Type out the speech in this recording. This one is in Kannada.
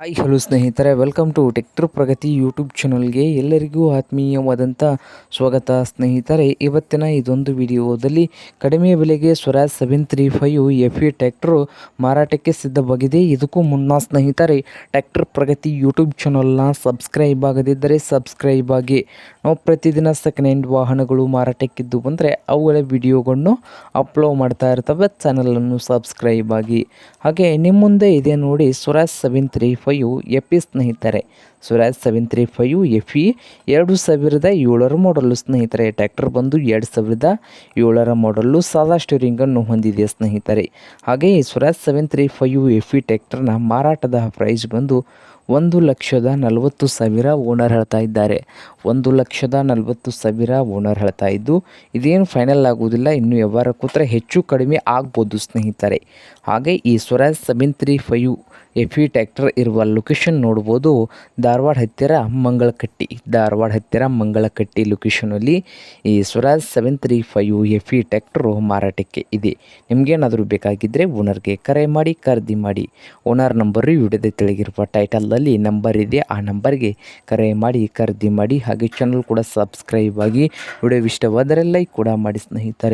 ಹಾಯ್, ಹಲೋ ಸ್ನೇಹಿತರೆ. Welcome to tractor Pragati YouTube ಚಾನಲ್ಗೆ ಎಲ್ಲರಿಗೂ ಆತ್ಮೀಯವಾದಂಥ ಸ್ವಾಗತ ಸ್ನೇಹಿತರೆ. ಇವತ್ತಿನ ಇದೊಂದು ವಿಡಿಯೋದಲ್ಲಿ ಕಡಿಮೆ ಬೆಲೆಗೆ Swaraj seven three five F E tractor ಮಾರಾಟಕ್ಕೆ ಸಿದ್ಧವಾಗಿದೆ. ಇದಕ್ಕೂ ಮುನ್ನ ಸ್ನೇಹಿತರೆ ಟ್ಯಾಕ್ಟರ್ ಪ್ರಗತಿ ಯೂಟ್ಯೂಬ್ ಚಾನಲ್ನ ಸಬ್ಸ್ಕ್ರೈಬ್ ಆಗದಿದ್ದರೆ ಸಬ್ಸ್ಕ್ರೈಬ್ ಆಗಿ. ನಾವು ಪ್ರತಿದಿನ ಸೆಕೆಂಡ್ ಹ್ಯಾಂಡ್ ವಾಹನಗಳು ಮಾರಾಟಕ್ಕಿದ್ದು ಬಂದರೆ ಅವುಗಳ ವಿಡಿಯೋಗಳನ್ನು ಅಪ್ಲೋಡ್ ಮಾಡ್ತಾ ಇರ್ತವೆ. ಚಾನಲನ್ನು ಸಬ್ಸ್ಕ್ರೈಬ್ ಆಗಿ. ಹಾಗೆ ನಿಮ್ಮ ಮುಂದೆ ಇದೆ ನೋಡಿ Swaraj seven three F E ಸ್ನೇಹಿತರೆ. Swaraj seven three five F E ಎರಡು ಸಾವಿರದ ಏಳರ ಮಾಡಲು ಸ್ನೇಹಿತರೆ. ಟ್ರ್ಯಾಕ್ಟರ್ ಬಂದು ಎರಡು ಸಾವಿರದ ಏಳರ ಮಾಡಲು ಸಾದಾ ಸ್ಟೀರಿಂಗನ್ನು ಹೊಂದಿದೆ ಸ್ನೇಹಿತರೆ. ಹಾಗೆ ಈ Swaraj seven three five F E ಟ್ಯಾಕ್ಟರ್ನ ಮಾರಾಟದ ಪ್ರೈಸ್ ಬಂದು ಒಂದು ಲಕ್ಷದ ನಲವತ್ತು ಸಾವಿರ ಓನರ್ ಹೇಳ್ತಾ ಇದ್ದಾರೆ. ಒಂದು ಲಕ್ಷದ ನಲವತ್ತು ಸಾವಿರ ಓನರ್ ಹೇಳ್ತಾ ಇದ್ದು, ಇದೇನು ಫೈನಲ್ ಆಗುವುದಿಲ್ಲ, ಇನ್ನು ವ್ಯವಹಾರ ಕೂತ್ರೆ ಹೆಚ್ಚು ಕಡಿಮೆ ಆಗ್ಬೋದು ಸ್ನೇಹಿತರೆ. ಹಾಗೆ ಈ Swaraj seven three five F E tractor ಇರುವ ಲೊಕೇಶನ್ ನೋಡ್ಬೋದು. ಧಾರವಾಡ ಹತ್ತಿರ ಮಂಗಳಕಟ್ಟಿ. ಧಾರವಾಡ ಹತ್ತಿರ ಮಂಗಳಕಟ್ಟಿ ಲೊಕೇಶನಲ್ಲಿ ಈ Swaraj seven three five F E tractor ಮಾರಾಟಕ್ಕೆ ಇದೆ. ನಿಮಗೇನಾದರೂ ಬೇಕಾಗಿದ್ದರೆ ಓನರ್ಗೆ ಕರೆ ಮಾಡಿ, ಖರೀದಿ ಮಾಡಿ. ಓನರ್ ನಂಬರು ವಿಡಿಯೋದ ತೆಳಗಿರುವ ಟೈಟಲ್ನಲ್ಲಿ ನಂಬರ್ ಇದೆ. ಆ ನಂಬರ್ಗೆ ಕರೆ ಮಾಡಿ, ಖರೀದಿ ಮಾಡಿ, ಹಾಗೆ ಚಾನಲ್ ಕೂಡ ಸಬ್ಸ್ಕ್ರೈಬ್ ಆಗಿ ವಿಡಿಯೋ ಇಷ್ಟವಾದರೆ ಲೈಕ್ ಕೂಡ ಮಾಡಿ ಸ್ನೇಹಿತರೆ.